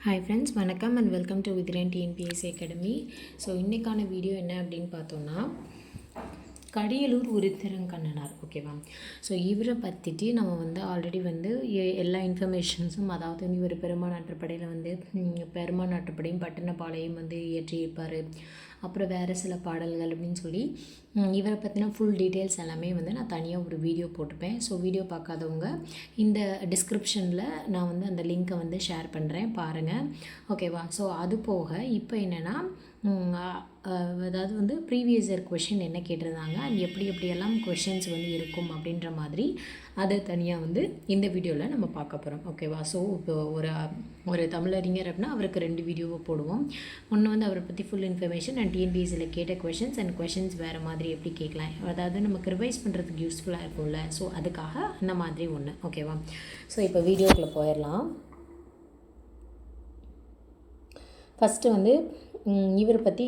Hi friends வணக்கம் and welcome to Vithran TNPSC academy so இன்றைக்கான video என்ன அப்படின்னு பார்த்தோன்னா கடியலூர் உருத்திரங்கண்ணனார் ஓகேவா ஸோ இவரை பற்றிட்டு நம்ம வந்து ஆல்ரெடி வந்து எ- எல்லா இன்ஃபர்மேஷன்ஸும் அதாவது வந்து இவர் பெருமாள் நாட்டுப்படையில் வந்து பெருமாள் நாட்டுப்படையும் பட்டணப்பாளையம் வந்து இயற்றியிருப்பார். அப்புறம் வேறு சில பாடல்கள் அப்படின்னு சொல்லி இவரை பற்றின ஃபுல் டீட்டெயில்ஸ் எல்லாமே வந்து நான் தனியாக ஒரு வீடியோ போட்டுப்பேன். ஸோ வீடியோ பார்க்காதவங்க இந்த டிஸ்கிரிப்ஷனில் நான் வந்து அந்த லிங்க்கை வந்து ஷேர் பண்ணுறேன் பாருங்கள் ஓகேவா ஸோ அது போக இப்போ என்னென்னா அதாவது வந்து ப்ரீவியஸ் இயர் கொஷின் என்ன கேட்டிருந்தாங்க? அண்ட் எப்படி எப்படியெல்லாம் கொஷின்ஸ் வந்து இருக்கும் அப்படின்ற மாதிரி அதை தனியாக வந்து இந்த வீடியோவில் நம்ம பார்க்க போகிறோம் ஓகேவா ஸோ இப்போ ஒரு ஒரு தமிழறிஞர் அப்படின்னா அவருக்கு ரெண்டு வீடியோவை போடுவோம். ஒன்று வந்து அவரை பற்றி ஃபுல் இன்ஃபர்மேஷன் அண்ட் டிஎன்பிஎஸ்சியில் கேட்ட கொஷின்ஸ் அண்ட் கொஷின்ஸ் வேறு மாதிரி எப்படி கேட்கலாம்? அதாவது நமக்கு ரிவைஸ் பண்ணுறதுக்கு யூஸ்ஃபுல்லாக இருக்கும்ல. ஸோ அதுக்காக அந்த மாதிரி ஒன்று ஓகேவா ஸோ இப்போ வீடியோக்குள்ளே போயிடலாம். ஃபஸ்ட்டு வந்து இவரை பற்றி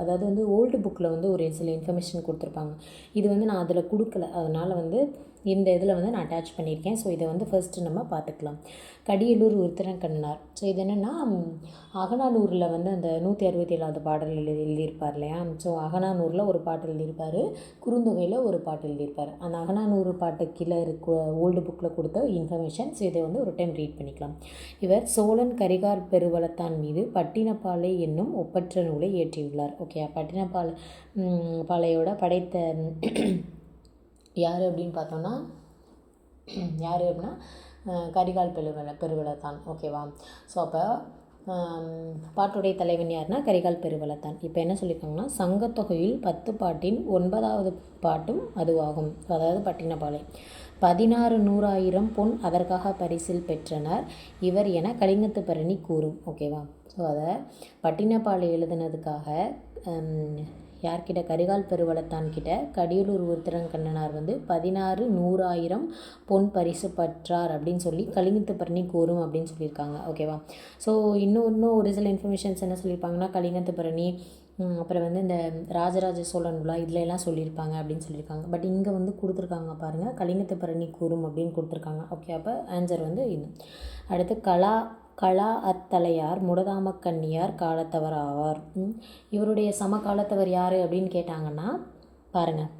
அதாவது வந்து ஓல்டு புக்கில் வந்து ஒரு சில இன்ஃபர்மேஷன் கொடுத்துருப்பாங்க. இது வந்து நான் அதில் கொடுக்கல. அதனால் வந்து இந்த இதில் வந்து நான் அட்டாச் பண்ணியிருக்கேன். ஸோ இதை வந்து ஃபர்ஸ்ட்டு நம்ம பார்த்துக்கலாம். கடியலூர் உருத்திரங்கண்ணனார் ஸோ இது என்னென்னா அகநானூரில் வந்து அந்த நூற்றி அறுபத்தி ஏழாவது பாடல் எழுதி எழுதியிருப்பார் இல்லையா? ஸோ அகநானூரில் ஒரு பாட்டு எழுதியிருப்பார். குறுந்தொகையில் ஒரு பாட்டு எழுதியிருப்பார். அந்த அகநானூறு பாட்டு கீழே இருக்க ஓல்டு புக்கில் கொடுத்த இன்ஃபர்மேஷன் ஸோ இதை வந்து ஒரு டைம் ரீட் பண்ணிக்கலாம். இவர் சோழன் கரிகார் பெருவளத்தான் மீது பட்டினப்பாலை என்னும் ஒப்பற்ற நூலை இயற்றியுள்ளார் ஓகே பட்டினப்பாலை பாலையோட பாளையோட படைத்த யார் அப்படின்னு பார்த்தோன்னா யார் அப்படின்னா கரிகால் பெருவள பெருவளத்தான். ஓகேவா ஸோ அப்போ பாட்டுடைய தலைவன் யாருன்னா கரிகால் பெருவளத்தான். இப்போ என்ன சொல்லியிருக்காங்கன்னா சங்கத்தொகையில் பத்து பாட்டின் ஒன்பதாவது பாட்டும் அதுவாகும். அதாவது பட்டினப்பாலை. பதினாறு நூறாயிரம் பொன் அதற்காக பரிசில் பெற்றனர். இவர் என கலிங்கத்து பரணி கூறும். ஓகேவா ஸோ அதை பட்டினப்பாலை எழுதுனதுக்காக யார்கிட்ட? கரிகால் பெருவளத்தான் கிட்ட. கடியலூர் உருத்திரங்கண்ணனார் வந்து பதினாறு நூறாயிரம் பொன் பரிசு பற்றார் அப்படின்னு சொல்லி கலிங்கத்து பரணி கூறும் அப்படின்னு சொல்லியிருக்காங்க. ஓகேவா? ஸோ இன்னும் இன்னும் ஒரு சில இன்ஃபர்மேஷன்ஸ் என்ன சொல்லியிருப்பாங்கன்னா கலிங்கத்து பரணி அப்புறம் வந்து இந்த ராஜராஜ சோழன் விழா இதில் எல்லாம் சொல்லியிருப்பாங்க அப்படின்னு சொல்லியிருக்காங்க. பட் இங்கே வந்து கொடுத்துருக்காங்க பாருங்கள் கலிங்கத்து பரணி கூறும் அப்படின்னு கொடுத்துருக்காங்க. ஓகே அப்போ ஆன்சர் வந்து இது. அடுத்து கலா கலா அத்தலையார் முடதாமக்கண்ணியார் காலத்தவர் ஆவார் ம், இவருடைய சமகாலத்தவர் யார் அப்படின்னு கேட்டாங்கன்னா பாருங்கள்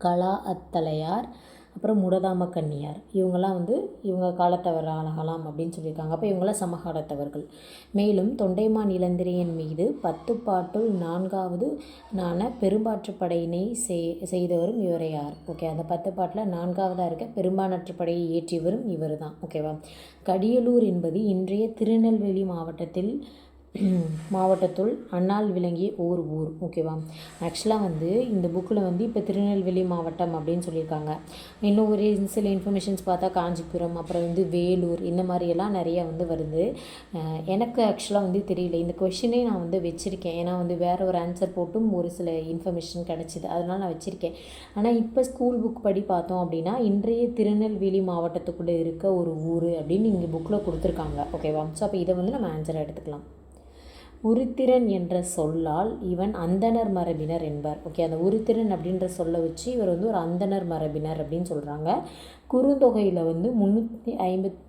கலா அத்தலையார் அப்புறம் முடதாம கன்னியார். இவங்கெல்லாம் வந்து இவங்க காலத்தவர் ஆகலாம் அப்படின்னு சொல்லியிருக்காங்க. அப்போ இவங்களாம் சமகாலத்தவர்கள். மேலும் தொண்டைமான் இளந்திரையன் மீது பத்து பாட்டுள் நான்காவது நான பெரும்பாற்றுப்படையினை செய் செய்தவரும் இவரே யார்? ஓகே அந்த பத்து பாட்டில் நான்காவதாக இருக்க பெரும்பானாற்றுப்படையை இயற்றியவரும் இவர் தான் ஓகேவா கடியலூர் என்பது இன்றைய திருநெல்வேலி மாவட்டத்தில் மாவட்டத்துள் அண்ணால் விளங்கிய ஓர் ஊர் ஓகேவா ஆக்சுவலாக வந்து இந்த புக்கில் வந்து இப்போ திருநெல்வேலி மாவட்டம் அப்படின்னு சொல்லியிருக்காங்க. இன்னும் ஒரு சில இன்ஃபர்மேஷன்ஸ் பார்த்தா காஞ்சிபுரம் அப்புறம் வந்து வேலூர் இந்த மாதிரியெல்லாம் நிறைய வந்து வருது. எனக்கு ஆக்சுவலாக வந்து தெரியல. இந்த கொஷினே நான் வந்து வச்சுருக்கேன். ஏன்னா வந்து வேறு ஒரு ஆன்சர் போட்டும் ஒரு சில இன்ஃபர்மேஷன் கிடச்சிது. அதனால் நான் வச்சுருக்கேன். ஆனால் இப்போ ஸ்கூல் புக் படி பார்த்தோம் அப்படின்னா இன்றைய திருநெல்வேலி மாவட்டத்துக்குள்ளே இருக்க ஒரு ஊர் அப்படின்னு இங்கே புக்கில் கொடுத்துருக்காங்க. ஓகேவா ஸோ அப்போ இதை வந்து நம்ம ஆன்சராக எடுத்துக்கலாம். உருத்திரன் என்ற சொல்லால் இவன் அந்தணர் மரபினர் என்பார். ஓகே அந்த உருத்திரன் அப்படின்ற சொல்ல வச்சு இவர் வந்து ஒரு அந்தணர் மரபினர் அப்படின்னு சொல்கிறாங்க குறுந்தொகையில் வந்து முந்நூற்றி ஐம்பத்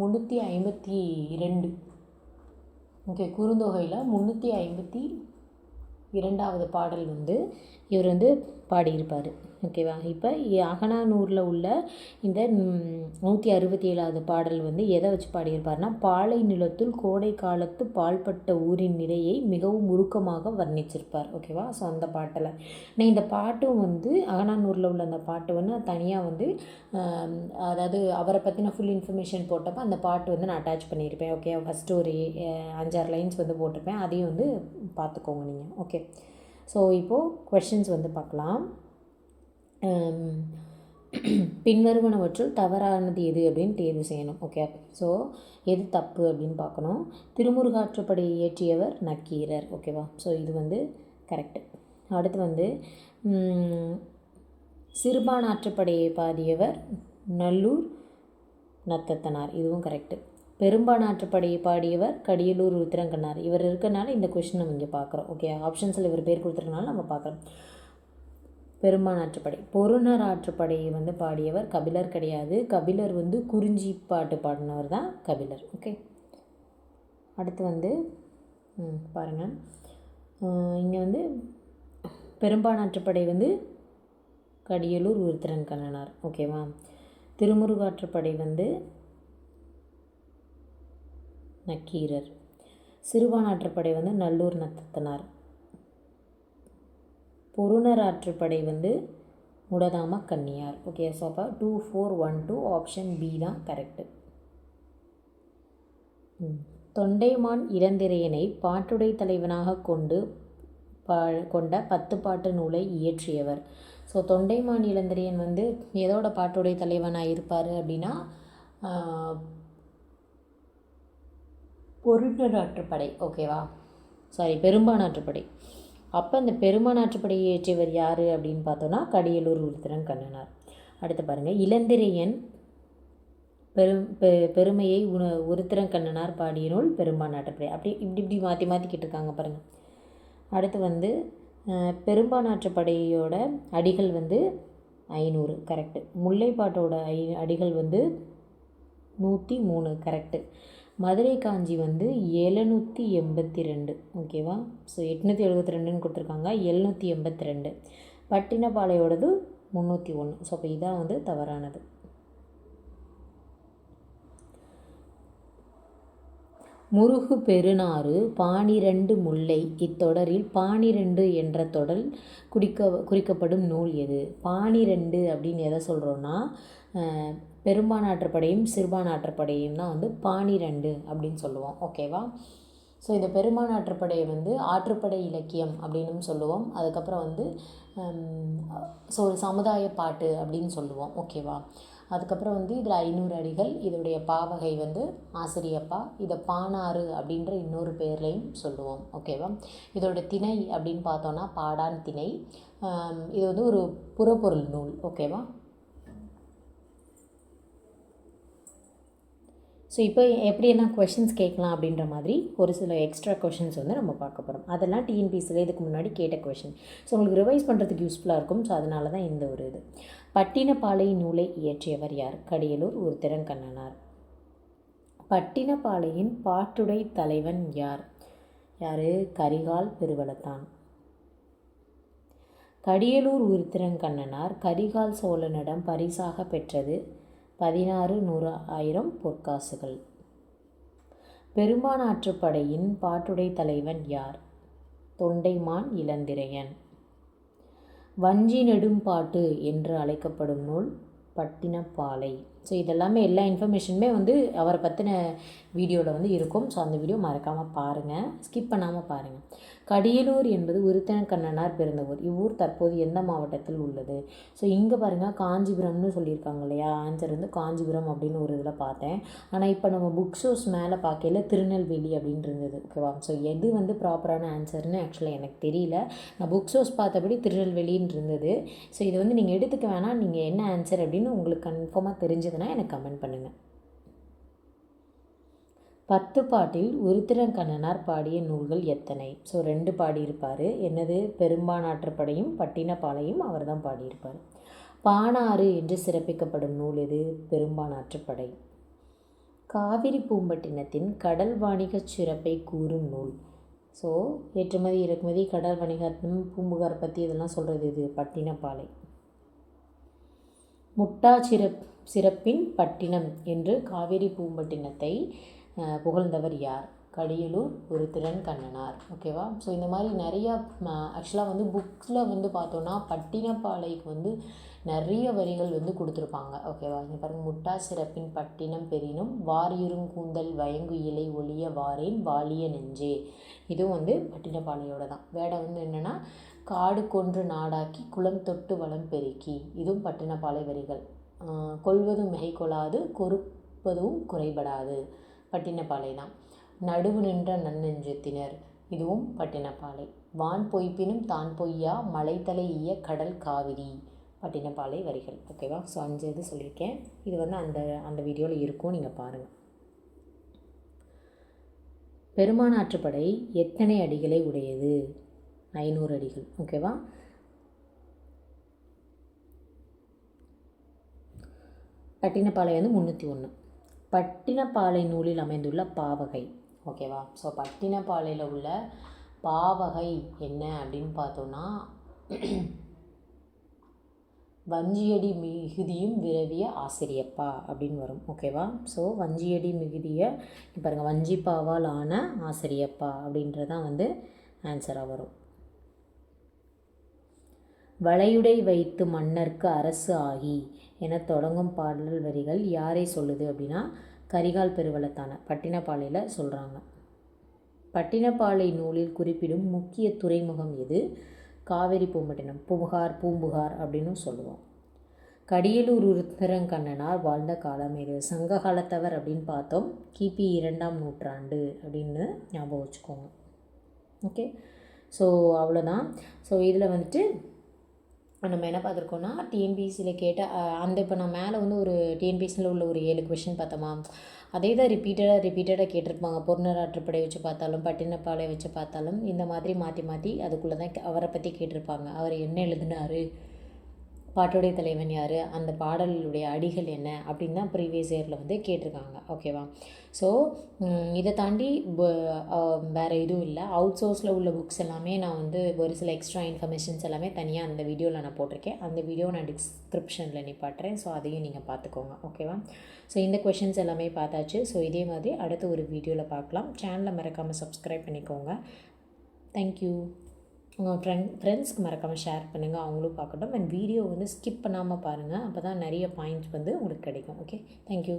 முந்நூற்றி ஐம்பத்தி இரண்டு. ஓகே குறுந்தொகையில் முந்நூற்றி ஐம்பத்தி இரண்டாவது பாடல் வந்து இவர் வந்து பாடியிருப்பார். ஓகேவா இப்போ அகனானூரில் உள்ள இந்த நூற்றி அறுபத்தி ஏழாவது பாடல் வந்து எதை வச்சு பாடியிருப்பார்னா பாலை நிலத்துள் கோடை காலத்து பால்பட்ட ஊரின் நிலையை மிகவும் உருக்கமாக வர்ணிச்சிருப்பார். ஓகேவா ஸோ அந்த பாட்டில். நான் இந்த பாட்டும் வந்து அகனானூரில் உள்ள அந்த பாட்டு வந்து தனியாக வந்து அதாவது அவரை பற்றின ஃபுல் இன்ஃபர்மேஷன் போட்டப்போ அந்த பாட்டு வந்து நான் அட்டாச் பண்ணியிருப்பேன். ஓகே ஃபஸ்ட் ஒரு அஞ்சாறு லைன்ஸ் வந்து போட்டிருப்பேன். அதையும் வந்து பார்த்துக்கோங்க நீங்கள் ஓகே ஸோ இப்போது கொஷின்ஸ் வந்து பார்க்கலாம். பின்வருவனவற்றுள் தவறானது எது அப்படின்னு தேர்வு செய்யணும் ஓகே ஸோ எது தப்பு அப்படின்னு பார்க்கணும். திருமுருகாற்றுப்படையை இயற்றியவர் நக்கீரர் ஓகேவா ஸோ இது வந்து கரெக்டு அடுத்து வந்து சிறுபான் ஆற்றுப்படையை பாடியவர் நல்லூர் நத்தத்தனார் இதுவும் கரெக்டு பெரும்பான் ஆற்றுப்படையை பாடியவர் கடியலூர் உத்திரங்கண்ணார். இவர் இருக்கனால இந்த கொஷின் நம்ம இங்கே பார்க்குறோம் ஓகே ஆப்ஷன்ஸில் இவர் பேர் கொடுத்துருக்கனால நம்ம பார்க்குறோம். பெருமான் ஆற்றுப்படை. பொருணர் ஆற்றுப்படையை வந்து பாடியவர் கபிலர் கிடையாது. கபிலர் வந்து குறிஞ்சி பாட்டு பாடினவர் தான் கபிலர். ஓகே அடுத்து வந்து ம், பாருங்கள் இங்கே வந்து பெரும்பானாற்றுப்படை வந்து கடியலூர் உருத்திரன் கண்ணனார். ஓகேவா திருமுருகாற்றுப்படை வந்து நக்கீரர். சிறுபானாற்றுப்படை வந்து நல்லூர் நத்தத்தனார் பொருணர் ஆற்றுப்படை வந்து முடதாம கன்னியார். ஓகே ஸோ அப்போ two four one two option B தான் கரெக்டு தொண்டைமான் இளந்திரையனை பாட்டுடை தலைவனாக கொண்டு பா கொண்ட பத்து பாட்டு நூலை இயற்றியவர். ஸோ தொண்டைமான் இளந்திரையன் வந்து எதோட பாட்டுடை தலைவனாக இருப்பார் அப்படின்னா ஆஹ், பொருணராற்றுப்படை ஓகேவா சாரி பெரும்பானாற்றுப்படை அப்போ இந்த பெரும்பானாற்றுப்படையை இயற்றியவர் யார் அப்படின்னு பார்த்தோன்னா கடியலூர் உருத்திரன் கண்ணனார். அடுத்து பாருங்கள் இளந்திரையன் பெரும் பெ பெருமையை உண உருத்திரன் கண்ணனார் பாடிய நூல் பெரும்பானாற்றுப்படை அப்படி இப்படி இப்படி மாற்றி மாற்றிக்கிட்டு இருக்காங்க பாருங்கள் அடுத்து வந்து அஹ், அடிகள் வந்து ஐநூறு கரெக்டு முல்லைப்பாட்டோட ஐ அடிகள் வந்து நூற்றி மூணு கரெக்டு மதுரை காஞ்சி வந்து எழுநூற்றி எண்பத்தி ரெண்டு ஓகேவா? ஸோ எட்நூற்றி எழுபத்தி ரெண்டுன்னு கொடுத்துருக்காங்க. எழுநூற்றி எண்பத்தி ரெண்டு பட்டினப்பாளையோடது முந்நூற்றி ஒன்று ஸோ அப்போ இதான் வந்து தவறானது. முருகு பெருநாறு பானிரண்டு முல்லை. இத்தொடரில் பானிரெண்டு என்ற தொடர் குறிக்க குறிக்கப்படும் நூல் எது? பானிரெண்டு அப்படின்னு எதை சொல்கிறோன்னா பெரும்பானாற்றுப்படையும் சிறுபானாற்றுப்படையும் தான் வந்து பானிரெண்டு அப்படின்னு சொல்லுவோம். ஓகேவா ஸோ இந்த பெரும்பானாற்றுப்படையை வந்து ஆற்றுப்படை இலக்கியம் அப்படின்னு சொல்லுவோம். அதுக்கப்புறம் வந்து ஸோ ஒரு சமுதாய பாட்டு அப்படின்னு சொல்லுவோம். ஓகேவா அதுக்கப்புறம் வந்து இதில் ஐநூறு அடிகள். இதோடைய பாவகை வந்து ஆசிரியப்பா. இதை பானாறு அப்படின்ற இன்னொரு பேர்லையும் சொல்லுவோம். ஓகேவா இதோட திணை அப்படின்னு பார்த்தோன்னா பாடான் திணை. இது வந்து ஒரு புறப்பொருள் நூல். ஓகேவா ஸோ இப்போ எப்படியெல்லாம் கொஷின்ஸ் கேட்கலாம் அப்படின்ற மாதிரி ஒரு சில எக்ஸ்ட்ரா கொஷின்ஸ் வந்து நம்ம பார்க்க போகிறோம் அதெல்லாம் டிஎன்பிஎஸ்சியில் இதுக்கு முன்னாடி கேட்ட கொஷின் ஸோ உங்களுக்கு ரிவைஸ் பண்ணுறதுக்கு யூஸ்ஃபுல்லாக இருக்கும். ஸோ அதனால தான் இந்த ஒரு இது. பட்டினப்பாலை நூலை இயற்றியவர் யார்? கடியலூர் ஒரு கண்ணனார் பட்டினப்பாளையின் பாட்டுடை தலைவன் யார்? யார்? கரிகால் பெருவளத்தான். கடியலூர் உருத்திரங்கண்ணனார் கரிகால் சோழனிடம் பரிசாக பெற்றது பதினாறு நூறு ஆயிரம் பொற்காசுகள். பெரும்பானாற்றுப்படையின் பாட்டுடை தலைவன் யார்? தொண்டைமான் இளந்திரையன். வஞ்சி நெடும்பாட்டு என்று அழைக்கப்படும் நூல் பட்டினப்பாலை. ஸோ இதெல்லாமே எல்லா இன்ஃபர்மேஷனுமே வந்து அவரை பற்றின வீடியோவில் வந்து இருக்கும். ஸோ அந்த வீடியோ மறக்காமல் பாருங்கள் ஸ்கிப் பண்ணாமல் பாருங்கள் கடியலூர் என்பது உருத்தன கண்ணனார் பிறந்த ஊர் இவ்வூர் தற்போது எந்த மாவட்டத்தில் உள்ளது? ஸோ இங்கே பாருங்கள் காஞ்சிபுரம்னு சொல்லியிருக்காங்க இல்லையா? ஆன்சர் வந்து காஞ்சிபுரம் அப்படின்னு ஒரு இதில் பார்த்தேன். ஆனால் இப்போ நம்ம புக் ஷோஸ் மேலே பார்க்கையில திருநெல்வேலி அப்படின்னு இருந்தது ஓகேவா ஸோ எது வந்து ப்ராப்பரான ஆன்சர்னு ஆக்சுவலாக எனக்கு தெரியல. நான் புக் ஷோஸ் பார்த்தபடி திருநெல்வேலின்னு இருந்தது. ஸோ இது வந்து நீங்கள் எடுத்துக்க வேணாம். நீங்கள் என்ன ஆன்சர் அப்படின்னு உங்களுக்கு கன்ஃபார்மாக தெரிஞ்சதுன்னா எனக்கு கமெண்ட் பண்ணுங்கள் பத்து பாட்டில் உருத்திரங்கண்ணனார் பாடிய நூல்கள் எத்தனை? ஸோ ரெண்டு பாடியிருப்பார். என்னது? பெரும்பானாற்றுப்படையும் பட்டினப்பாலையும் அவர் தான் பாடியிருப்பார். பானாறு என்று சிறப்பிக்கப்படும் நூல் எது? பெரும்பானாற்றுப்படை. காவிரி பூம்பட்டினத்தின் கடல் வாணிகச் சிறப்பை கூறும் நூல். ஸோ ஏற்றுமதி இறக்குமதி கடல் வணிகத்தின் பூம்புகார் பற்றி இதெல்லாம் சொல்கிறது இது பட்டினப்பாலை முட்டா சிறப் சிறப்பின் பட்டினம் என்று காவிரி பூம்பட்டினத்தை புகழ்ந்தவர் யார்? கடியலூர் உருத்திரன் கண்ணனார். ஓகேவா? ஸோ இந்த மாதிரி நிறையா ஆக்சுவலாக வந்து புக்ஸில் வந்து பார்த்தோன்னா பட்டினப்பாலைக்கு வந்து நிறைய வரிகள் வந்து கொடுத்துருப்பாங்க. ஓகேவா? இங்கே பாருங்கள் முட்டா சிறப்பின் பட்டினம் பெரினும் வாரியுறும் கூந்தல் வயங்கு இலை ஒளிய வாரேன் வாலிய நெஞ்சே. இதுவும் வந்து பட்டினப்பாலையோட தான். வேட வந்து என்னென்னா காடு கொன்று நாடாக்கி குளம் தொட்டு வளம் பெருக்கி. இதுவும் பட்டினப்பாலை வரிகள். கொள்வதும் மிகை கொள்ளாது கொறுப்பதும் குறைபடாது. பட்டினப்பாலை தான். நடுவு நின்ற நன்னெஞ்சத்தினர் இதுவும் பட்டினப்பாலை. வான் பொய்ப்பினும் தான் பொய்யா மலைத்தலை ஈய கடல் காவிரி. பட்டினப்பாலை வரிகள். ஓகேவா ஸோ அஞ்சு இது சொல்லியிருக்கேன். இது வந்து அந்த அந்த வீடியோவில் இருக்கும். நீங்கள் பாருங்கள் பெருமானாற்றுப்படை எத்தனை அடிகளை உடையது? ஐநூறு அடிகள். ஓகேவா பட்டினப்பாலை வந்து முந்நூற்றி ஒன்று பட்டினப்பாலை நூலில் அமைந்துள்ள பாவகை. ஓகேவா? ஸோ பட்டினப்பாலையில் உள்ள பாவகை என்ன அப்படின்னு பார்த்தோன்னா வஞ்சியடி மிகுதியும் விரவிய ஆசிரியப்பா அப்படின்னு வரும். ஓகேவா? ஸோ வஞ்சியடி மிகுதிய பாருங்கள் பாருங்க வஞ்சிப்பாவால் ஆன ஆசிரியப்பா அப்படின்றதான் வந்து ஆன்சராக வரும். வளையுடை வைத்து மன்னர்க்கு அரசு ஆகி என தொடங்கும் பாடல் வரிகள் யாரை சொல்லுது அப்படின்னா கரிகால் பெருவளத்தான பட்டினப்பாலையில் சொல்கிறாங்க பட்டினப்பாலை நூலில் குறிப்பிடும் முக்கிய துறைமுகம் எது? காவேரி பூம்பட்டினம் புகார் பூம்புகார் அப்படின்னு சொல்லுவோம். கடியலூர் உருத்திரங்கண்ணனார் வாழ்ந்த காலம் இது சங்க காலத்தவர் அப்படின்னு பார்த்தோம். கிபி இரண்டாம் நூற்றாண்டு அப்படின்னு ஞாபகம் வச்சுக்கோங்க. ஓகே? ஸோ அவ்வளோதான் ஸோ இதில் வந்துட்டு நம்ம என்ன பார்த்துருக்கோன்னா டிஎன்பிஎஸ்சியில் கேட்ட அந்த இப்போ நான் மேலே வந்து ஒரு டிஎன்பிஎஸ்சியில் உள்ள ஒரு ஏழு கொஷின் பார்த்தோமா? அதே தான் ரிப்பீட்டடாக ரிப்பீட்டடாக கேட்டிருப்பாங்க. பொருணராற்றுப்படை வச்சு பார்த்தாலும் பட்டினப்பாலை வச்சு பார்த்தாலும் இந்த மாதிரி மாற்றி மாற்றி அதுக்குள்ளே தான் அவரை பற்றி கேட்டிருப்பாங்க. அவர் என்ன எழுதினாரு? பாட்டுடைய தலைவன் யார்? அந்த பாடலுடைய அடிகள் என்ன? அப்படின்னு தான் ப்ரீவியஸ் இயரில் வந்து கேட்டிருக்காங்க. ஓகேவா ஸோ இதை தாண்டி வேறு எதுவும் இல்லை. அவுட் சோர்ஸில் உள்ள புக்ஸ் எல்லாமே நான் வந்து ஒரு சில எக்ஸ்ட்ரா இன்ஃபர்மேஷன்ஸ் எல்லாமே தனியாக அந்த வீடியோவில் நான் போட்டிருக்கேன். அந்த வீடியோ நான் டிஸ்கிரிப்ஷனில் நிப்பாட்டுறேன். ஸோ அதையும் நீங்கள் பார்த்துக்கோங்க. ஓகேவா ஸோ இந்த கொஷின்ஸ் எல்லாமே பார்த்தாச்சு. ஸோ இதே மாதிரி அடுத்த ஒரு வீடியோவில் பார்க்கலாம். சேனலை மறக்காமல் சப்ஸ்கிரைப் பண்ணிக்கோங்க. தேங்க்யூ உங்கள் ஃப்ரெண்ட் ஃப்ரெண்ட்ஸ்க்கு மறக்காமல் ஷேர் பண்ணுங்கள் அவங்களும் பார்க்கட்டும். அண்ட் வீடியோ வந்து ஸ்கிப் பண்ணாமல் பாருங்கள் அப்போ தான் நிறைய பாயிண்ட்ஸ் வந்து உங்களுக்கு கிடைக்கும். Okay thank you